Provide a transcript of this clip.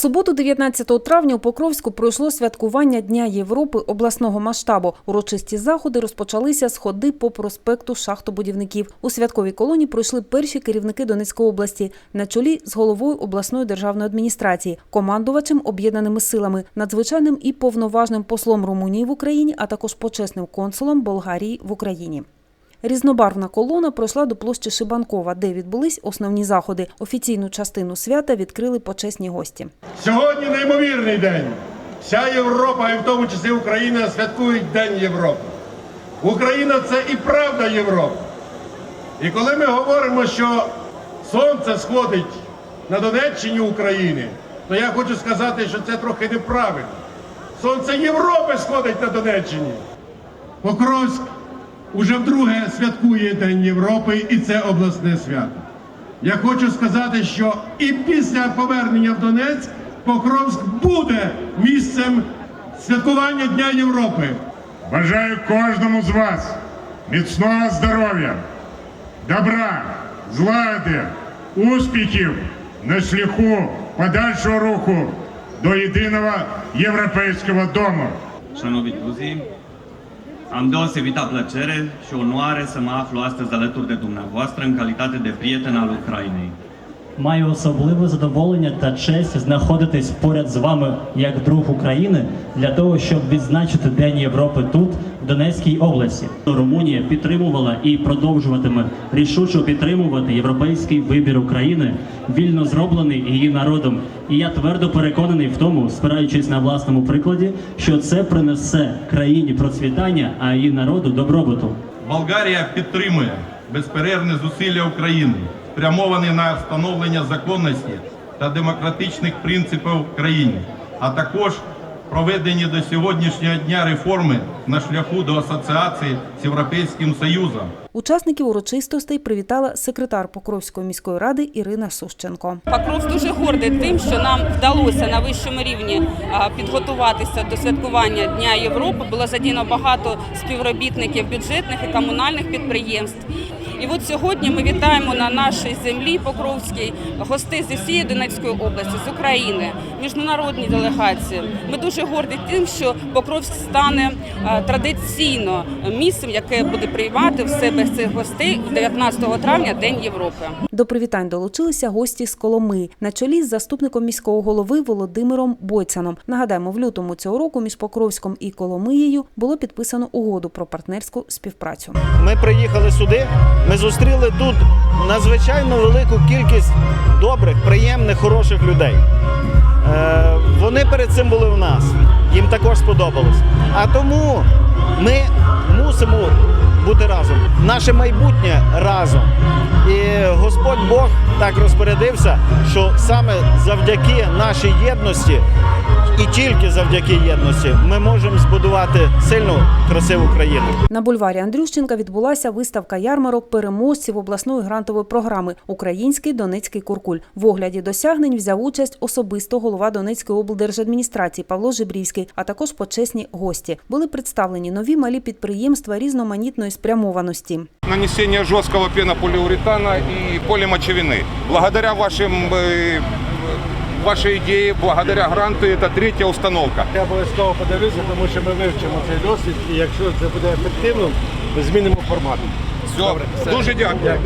суботу, 19 травня, у Покровську пройшло святкування Дня Європи обласного масштабу. Урочисті заходи розпочалися з ходи по проспекту шахтобудівників. У святковій колоні пройшли перші керівники Донецької області на чолі з головою обласної державної адміністрації, командувачем об'єднаними силами, надзвичайним і повноважним послом Румунії в Україні, а також почесним консулом Болгарії в Україні. Різнобарвна колона пройшла до площі Шибанкова, де відбулись основні заходи. Офіційну частину свята відкрили почесні гості. Сьогодні неймовірний день. Вся Європа, і в тому числі Україна, святкують День Європи. Україна це і правда Європа. І коли ми говоримо, що сонце сходить на Донеччині України, то я хочу сказати, що це трохи неправильно. Сонце Європи сходить на Донеччині. Покровськ уже вдруге святкує День Європи, і це обласне свято. Я хочу сказати, що і після повернення в Донецьк Покровськ буде місцем святкування Дня Європи. Бажаю кожному з вас міцного здоров'я, добра, злагоди, успіхів на шляху подальшого руху до єдиного європейського дому. Șanovi Gruzi, am deosebită plăcere și onoare să mă aflu astăzi alături de dumneavoastră în calitate de prieten al Ucrainei. Маю особливе задоволення та честь знаходитись поряд з вами як друг України для того, щоб відзначити День Європи тут, в Донецькій області. Румунія підтримувала і продовжуватиме рішуче підтримувати європейський вибір України, вільно зроблений її народом. І я твердо переконаний в тому, спираючись на власному прикладі, що це принесе країні процвітання, а її народу добробуту. Болгарія підтримує безперервні зусилля України, спрямовані на встановлення законності та демократичних принципів в країні, а також проведені до сьогоднішнього дня реформи на шляху до асоціації з Європейським Союзом. Учасників урочистостей привітала секретар Покровської міської ради Ірина Сущенко. Покров дуже гордий тим, що нам вдалося на вищому рівні підготуватися до святкування Дня Європи. Було задіяно багато співробітників бюджетних і комунальних підприємств. І от сьогодні ми вітаємо на нашій землі Покровській гостей зі всієї Донецької області, з України, міжнародні делегації. Ми дуже горді тим, що Покровськ стане традиційно місцем, яке буде приймати в себе цих гостей 19 травня, День Європи. До привітань долучилися гості з Коломи на чолі з заступником міського голови Володимиром Бойцаном. Нагадаємо, в лютому цього року між Покровськом і Коломиєю було підписано угоду про партнерську співпрацю. Ми приїхали сюди. Ми зустріли тут надзвичайно велику кількість добрих, приємних, хороших людей. Е, вони перед цим були в нас. Їм також сподобалось. А тому ми мусимо бути разом. Наше майбутнє разом. І Господь Бог так розпорядився, що саме завдяки нашій єдності і тільки завдяки єдності ми можемо збудувати сильну, красиву країну. На бульварі Андрющенка відбулася виставка ярмарок переможців обласної грантової програми Український Донецький Куркуль. В огляді досягнень взяв участь особисто голова Донецької облдержадміністрації Павло Жибрівський, а також почесні гості. Були представлені нові малі підприємства різноманітної спрямованості. нанесения жесткого пенополиуретана и полимочевины. Благодаря вашим, э, вашей идее, благодаря гранту, это третья установка. Я обов'язково подивлюся, тому що ми вивчимо цей досвід, і якщо це буде ефективно, ми змінимо формат. Все, дуже дякую.